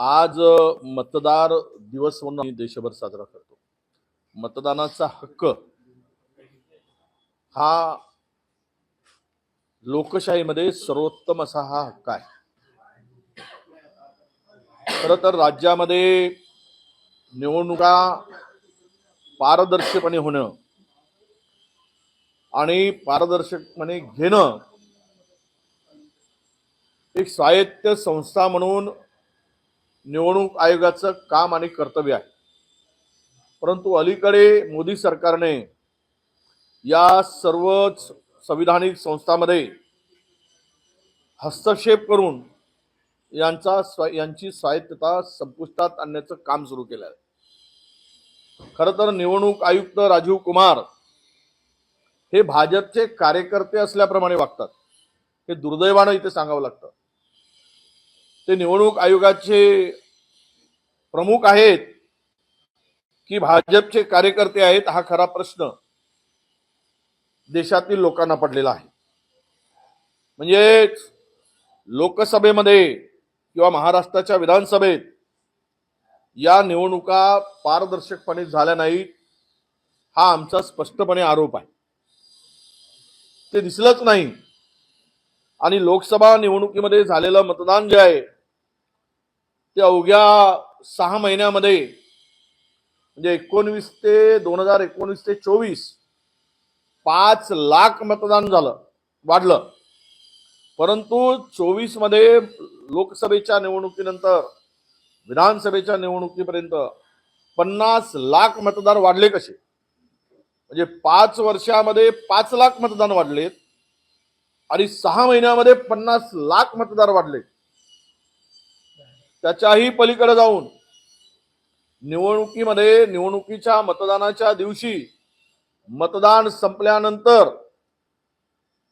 आज मतदार दिवस म्हणून आम्ही देशभर साजरा करतो. मतदानाचा हक्क हा लोकशाहीमध्ये सर्वोत्तम असा हा हक्क आहे. खर तर राज्यामध्ये निवडणुका पारदर्शकपणे होणं आणि पारदर्शकपणे घेणं एक स्वायत्त संस्था म्हणून निवडणूक आयोगाचं काम आणि कर्तव्य आहे. परंतु अलीकडे मोदी सरकारने या सर्वच संविधानिक संस्थांमध्ये हस्तक्षेप करून यांचा स्व यांची स्वायत्तता संपुष्टात आणण्याचं काम सुरू केलं आहे. खरं तर निवडणूक आयुक्त राजीव कुमार हे भाजपचे कार्यकर्ते असल्याप्रमाणे वागतात. हे दुर्दैवानं इथे सांगावं लागतं. ते निवडणूक आयोगाचे प्रमुख आहेत की भाजपचे कार्यकर्ते आहेत हा खरा प्रश्न देशातील लोकांना पडलेला आहे. म्हणजेच लोकसभेमध्ये किंवा महाराष्ट्राच्या विधानसभेत या निवडणुका पारदर्शकपणे झाल्या नाहीत हा आमचा स्पष्टपणे आरोप आहे. ते दिसलंच नाही. आणि लोकसभा निवडणुकीमध्ये झालेलं मतदान जे आहे ते अवघ्या सहा महिन्यामध्ये म्हणजे एकोणवीस ते दोन हजार एकोणवीस ते चोवीस पाच लाख मतदान झालं वाढलं. परंतु चोवीसमध्ये लोकसभेच्या निवडणुकीनंतर विधानसभेच्या निवडणुकीपर्यंत पन्नास लाख मतदार वाढले कसे? म्हणजे पाच वर्षामध्ये पाच लाख मतदान वाढलेत. आणि सहा महिन्यामध्ये पन्नास लाख मतदार वाढले. त्याच्याही पलीकडे जाऊन निवडणुकीमध्ये निवडणुकीच्या मतदानाच्या दिवशी मतदान संपल्यानंतर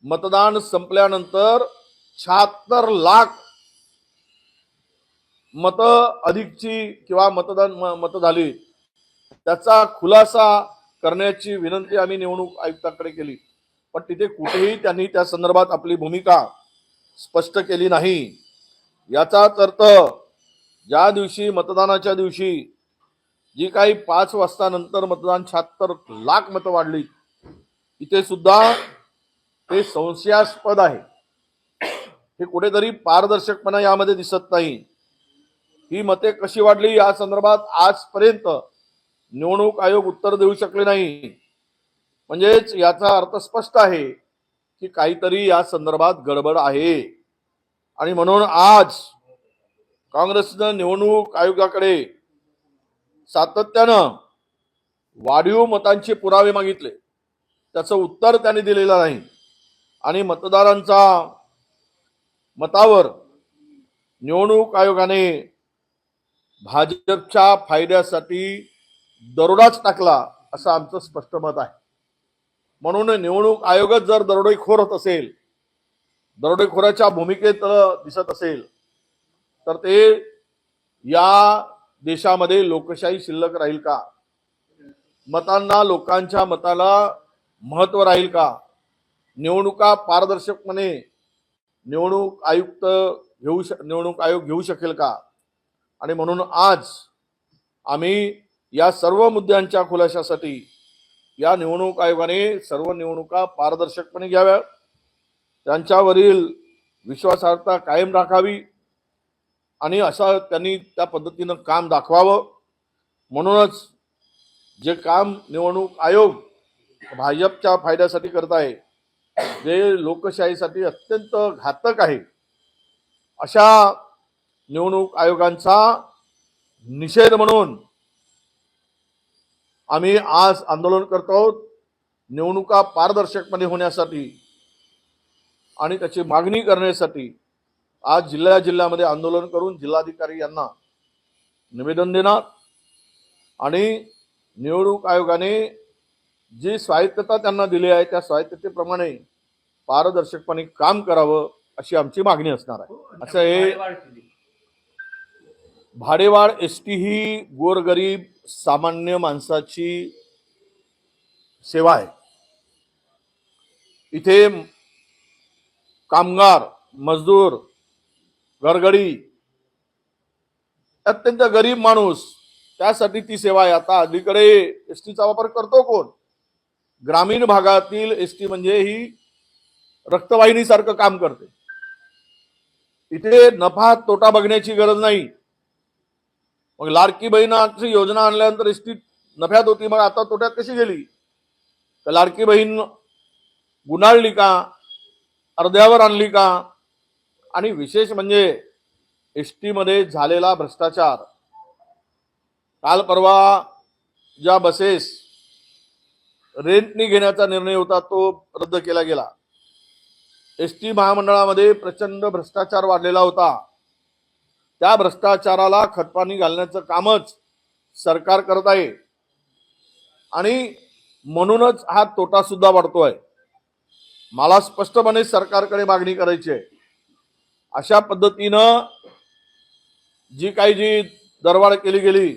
मतदान संपल्यानंतर शहात्तर लाख मत अधिकची किंवा मतदान मत झाली. त्याचा खुलासा करण्याची विनंती आम्ही निवडणूक आयुक्ताकडे केली. पण तिथे कुठेही त्यांनी त्या संदर्भात आपली भूमिका स्पष्ट केली नाही. याचाच अर्थ ज्या दिवशी मतदानाच्या दिवशी जी काही पाच वाजता नंतर मतदान शहात्तर लाख मतं वाढली इथे सुद्धा ते संशयास्पद आहे. हे कुठेतरी पारदर्शकपणा यामध्ये दिसत नाही. ही मते कशी वाढली या संदर्भात आजपर्यंत निवडणूक आयोग उत्तर देऊ शकले नाही. म्हणजेच याचा अर्थ स्पष्ट आहे की काहीतरी या संदर्भात गडबड आहे. आणि म्हणून आज काँग्रेसनं निवडणूक आयोगाकडे सातत्यानं वाढीव मतांचे पुरावे मागितले. त्याचं उत्तर त्यांनी दिलेलं नाही. आणि मतदारांचा मतावर निवडणूक आयोगाने भाजपच्या फायद्यासाठी दरोडाच टाकला असं आमचं स्पष्ट मत आहे. म्हणून निवडणूक आयोगच जर दरोडेखोर होत असेल दरोडेखोराच्या भूमिकेत दिसत असेल तर ते या देशामध्ये लोकशाही शिल्लक राहील का? मतांना लोकांच्या मताला महत्त्व राहील का? निवडणुका पारदर्शकपणे निवडणूक आयुक्त घेऊ श निवडणूक आयोग घेऊ शकेल का? आणि म्हणून आज आम्ही या सर्व मुद्द्यांच्या खुलाशासाठी या निवडणूक आयोगाने सर्व निवडणुका पारदर्शकपणे घ्याव्या त्यांच्यावरील विश्वासार्हता कायम राखावी आणि असा त्यांनी त्या पद्धतीनं काम दाखवावं. म्हणूनच जे काम निवडणूक आयोग भाजपच्या फायद्यासाठी करत आहे जे लोकशाहीसाठी अत्यंत घातक आहे अशा निवडणूक आयोगांचा निषेध म्हणून आम्ही आज आंदोलन करतो आहोत निवडणुका पारदर्शकपणे होण्यासाठी आणि त्याची मागणी करण्यासाठी आज जिल्ह्या जिल्ह्यामध्ये आंदोलन करून जिल्हाधिकारी यांना निवेदन देणार आणि निवडणूक आयोगाने जी स्वायत्तता त्यांना दिली आहे त्या स्वायत्ततेप्रमाणे पारदर्शकपणे काम करावं अशी आमची मागणी असणार आहे. असं हे भाडेवाढ एस टी ही गोरगरीब सामान्य माणसाची सेवा आहे. इथे कामगार मजदूर घरगडी अत्यंत गरीब माणूस त्यासाठी ती सेवा आहे. आता अलीकडे एस टीचा वापर करतो कोण? ग्रामीण भागातील एस टी म्हणजे ही रक्तवाहिनीसारखं काम करते. इथे नफा तोटा बघण्याची गरज नाही. मग लाडकी बहिणाची योजना आणल्यानंतर एस टी नफ्यात होती मग आता तोट्यात कशी गेली? तर लाडकी बहीण गुणाळली का? अर्ध्यावर आणली का? आणि विशेष म्हणजे एसमध्ये झालेला भ्रष्टाचार. काल परवा ज्या बसेस रेंटनी घेण्याचा निर्णय होता तो रद्द केला गेला. एस टी महामंडळामध्ये प्रचंड भ्रष्टाचार वाढलेला होता. त्या भ्रष्टाचाराला खतपाणी घालण्याचं कामच सरकार करत आहे. आणि म्हणूनच हा तोटा सुद्धा वाढतोय. मला स्पष्टपणे सरकारकडे मागणी करायची आहे. अशा पद्धतीनं जी काही जी दरवाढ केली गेली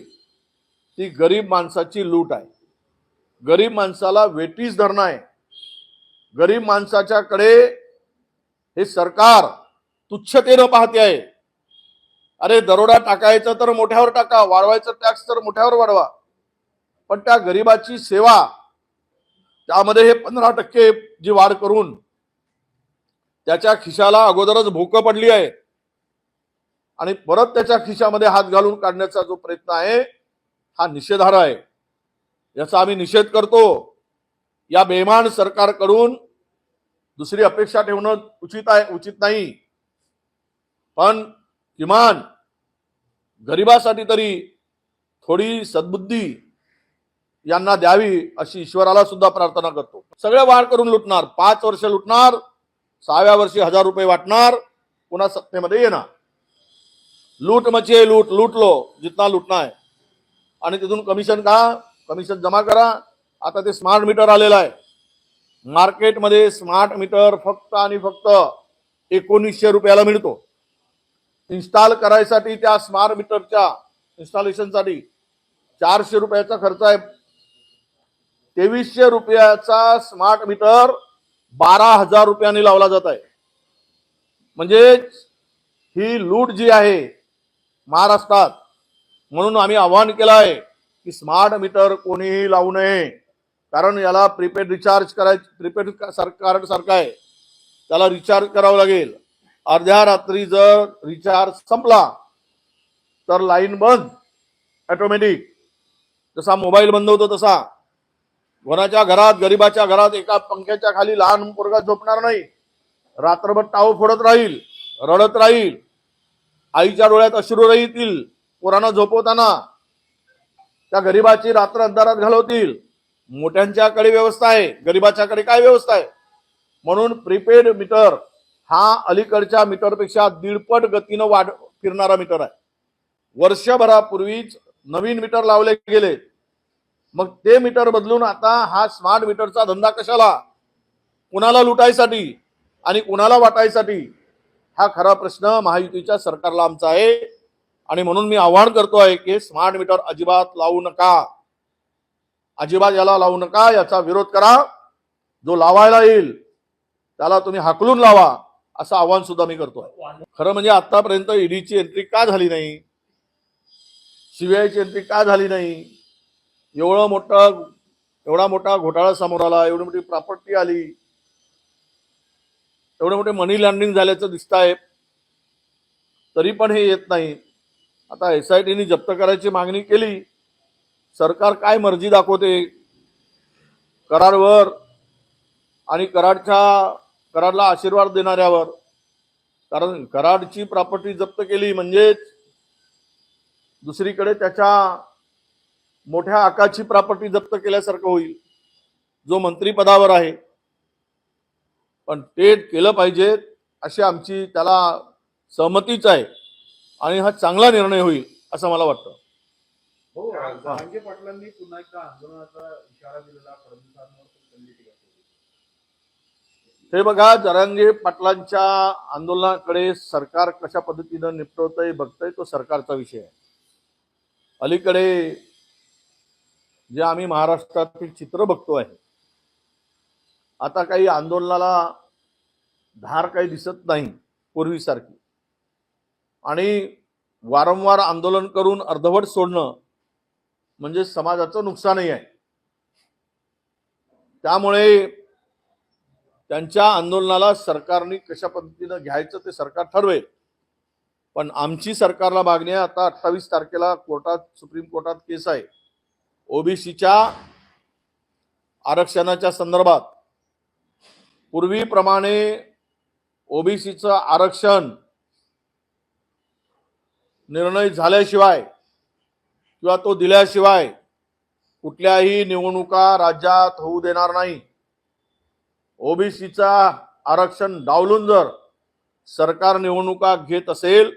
ती गरीब माणसाची लूट आहे. गरीब माणसाला वेटीस धरणं आहे. गरीब माणसाच्याकडे हे सरकार तुच्छतेनं पाहते आहे. अरे दरोडा टाकायचा तर मोठ्यावर टाका वाढवायचं टॅक्स तर मोठ्यावर वाढवा. पण त्या गरीबाची सेवा त्यामध्ये हे पंधरा टक्के जी वाढ करून त्याच्या खिशाला अगोदरच भोकं पडली आहे. आणि परत त्याच्या खिशामध्ये हात घालून काढण्याचा जो प्रयत्न आहे हा निषेधार्ह आहे. याचा आम्ही निषेध करतो. या बेमान सरकारकडून दुसरी अपेक्षा ठेवणं उचित आहे उचित नाही. पण किमान गरिबासाठी तरी थोडी सद्बुद्धी यांना द्यावी अशी ईश्वराला सुद्धा प्रार्थना करतो. सगळे वाढ करून लुटणार पाच वर्ष लुटणार सहाव्या वर्षी हजार रुपये वाटणार पुन्हा सत्तेमध्ये येणार. लूट मचे लूट लुटलो जितना लुटना आहे आणि तिथून कमिशन का कमिशन जमा करा. आता ते स्मार्ट मीटर आलेलं आहे. मार्केटमध्ये स्मार्ट मीटर फक्त आणि फक्त एकोणीसशे रुपयाला मिळतो. इन्स्टॉल करायसाठी त्या स्मार्ट मीटरच्या इन्स्टॉलेशनसाठी चारशे रुपयाचा खर्च आहे. तेवीसशे रुपयाचा स्मार्ट मीटर बारा हजार रुपयांनी लावला जात आहे. म्हणजेच ही लूट जी आहे महाराष्ट्रात म्हणून आम्ही आवाहन केलं आहे की स्मार्ट मीटर कोणीही लावू नये. कारण याला प्रीपेड रिचार्ज करायचं प्रीपेड कार्ड सारखं आहे. त्याला रिचार्ज करावं लागेल. अर्ध्या रात्री जर रिचार्ज संपला तर लाईन बंद ऑटोमॅटिक जसा मोबाईल बंद होतो तसा. कोणाच्या घरात गरीबाच्या घरात एका पंख्याच्या खाली लहान पोरगा झोपणार नाही. रात्रभर टाव फोडत राहील रडत राहील. आईच्या डोळ्यात अश्रू राहतील पोरांना झोपवताना. त्या गरीबाची रात्र अंधारात घालवतील. मोठ्यांच्याकडे व्यवस्था आहे गरीबाच्याकडे काय व्यवस्था आहे? म्हणून प्रीपेड मीटर हा अलीकडच्या मीटरपेक्षा दीडपट गतीनं वाढ फिरणारा मीटर आहे. वर्षभरापूर्वीच नवीन मीटर लावले गेले. मग ते मीटर बदलून आता हा स्मार्ट मीटरचा धंदा कशाला? कुणाला लुटायसाठी आणि कुणाला वाटायसाठी? हा खरा प्रश्न महायुतीच्या सरकारला आमचा आहे. आणि म्हणून मी आवाहन आहे की स्मार्ट मीटर अजिबात लावू नका. अजिबात याला लावू नका याचा विरोध करा. जो लावायला येईल त्याला तुम्ही हाकलून लावा. असं आव्हान सुद्धा मी करतोय. खरं म्हणजे आतापर्यंत ईडीची एंट्री का झाली नाही? सीबीआयची एंट्री का झाली नाही? एवढं मोठं एवढा मोठा घोटाळा समोर आला एवढी मोठी प्रॉपर्टी आली. एवढे मोठे मनी लॉन्ड्रिंग झाल्याचं दिसत आहे तरी पण हे येत नाही. आता एस आय टीने जप्त करायची मागणी केली. सरकार काय मर्जी दाखवते? करारवर आणि कराडच्या कराडला आशीर्वाद देणाऱ्यावर. कारण कराडची प्रॉपर्टी जप्त केली म्हणजेच दुसरीकडे त्याच्या मोठ्या आकाची प्रॉपर्टी जप्त केल्यासारखं होईल जो मंत्रीपदावर आहे. पण ते केलं पाहिजे अशी आमची त्याला सहमतीच आहे आणि हा चांगला निर्णय होईल असं मला वाटतं. हो जहांगीर पाटलांनी पुन्हा एकदा आंदोलनाचा इशारा दिलेला फडणवीसांवर पण त्यांनी टीका केली हे बघा जरांगे पाटलांच्या आंदोलनाकडे सरकार कशा पद्धतीनं निपटवतंय बघतंय तो सरकारचा विषय. आहे अलीकडे जे आम्ही महाराष्ट्रातील चित्र बघतो आहे आता काही आंदोलनाला धार काही दिसत नाही पूर्वीसारखी. आणि वारंवार आंदोलन करून अर्धवट सोडणं म्हणजे समाजाचं नुकसानही आहे. त्यामुळे त्यांच्या आंदोलनाला सरकारने कशा पद्धतीनं घ्यायचं ते सरकार ठरवेल. पण आमची सरकारला मागणी आहे आता अठ्ठावीस तारखेला कोर्टात सुप्रीम कोर्टात केस आहे. ओबीसीच्या आरक्षणाच्या संदर्भात पूर्वीप्रमाणे ओबीसीचं आरक्षण निर्णय झाल्याशिवाय किंवा तो दिल्याशिवाय कुठल्याही निवडणुका राज्यात होऊ देणार नाही. ओबीसीचा आरक्षण डावलून जर सरकार निवडणुका घेत असेल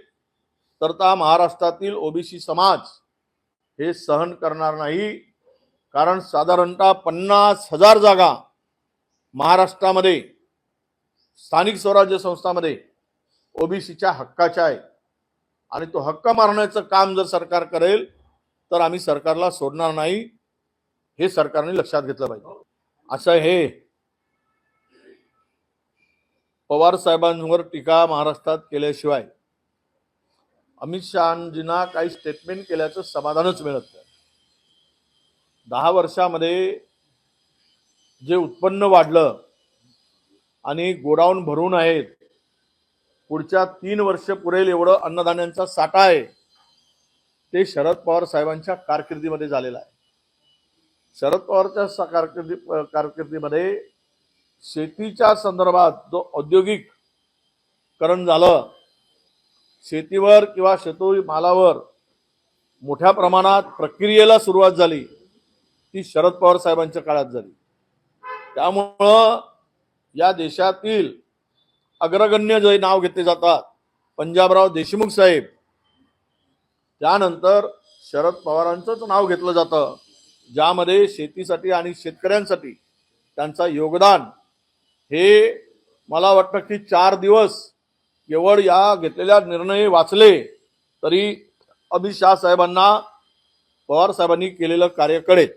तर त्या महाराष्ट्रातील ओबीसी समाज हे सहन करणार नाही. कारण साधारणतः पन्नास हजार जागा महाराष्ट्रामध्ये स्थानिक स्वराज्य संस्थामध्ये ओबीसीच्या हक्काच्या आहे आणि तो हक्क मारण्याचं काम जर सरकार करेल तर आम्ही सरकारला सोडणार नाही. हे सरकारने लक्षात घेतलं पाहिजे. असं हे पवार साहेबांवर टीका महाराष्ट्रात केल्याशिवाय अमित शहाजींना काही स्टेटमेंट केल्याचं समाधानच मिळत नाही. दहा वर्षामध्ये जे उत्पन्न वाढलं आणि गोडाऊन भरून आहेत पुढच्या तीन वर्ष पुरेल एवढं अन्नधान्यांचा साठा आहे ते शरद पवार साहेबांच्या कारकिर्दीमध्ये झालेलं आहे. शरद पवारच्या कारकिर्दी कारकिर्दीमध्ये शेतीच्या संदर्भात जो औद्योगिककरण झालं शेतीवर किंवा शेतोरी मालावर मोठ्या प्रमाणात प्रक्रियेला सुरुवात झाली ती शरद पवार साहेबांच्या काळात झाली. त्यामुळं या देशातील अग्रगण्य जे नाव घेतले जातात पंजाबराव देशमुख साहेब त्यानंतर शरद पवारांचंच नाव घेतलं जातं ज्यामध्ये शेतीसाठी आणि शेतकऱ्यांसाठी त्यांचं योगदान हे मला वाटतं की चार दिवस केवळ या घेतलेल्या निर्णय वाचले तरी अमित शहा साहेबांना पवार साहेबांनी केलेलं कार्य कळेल.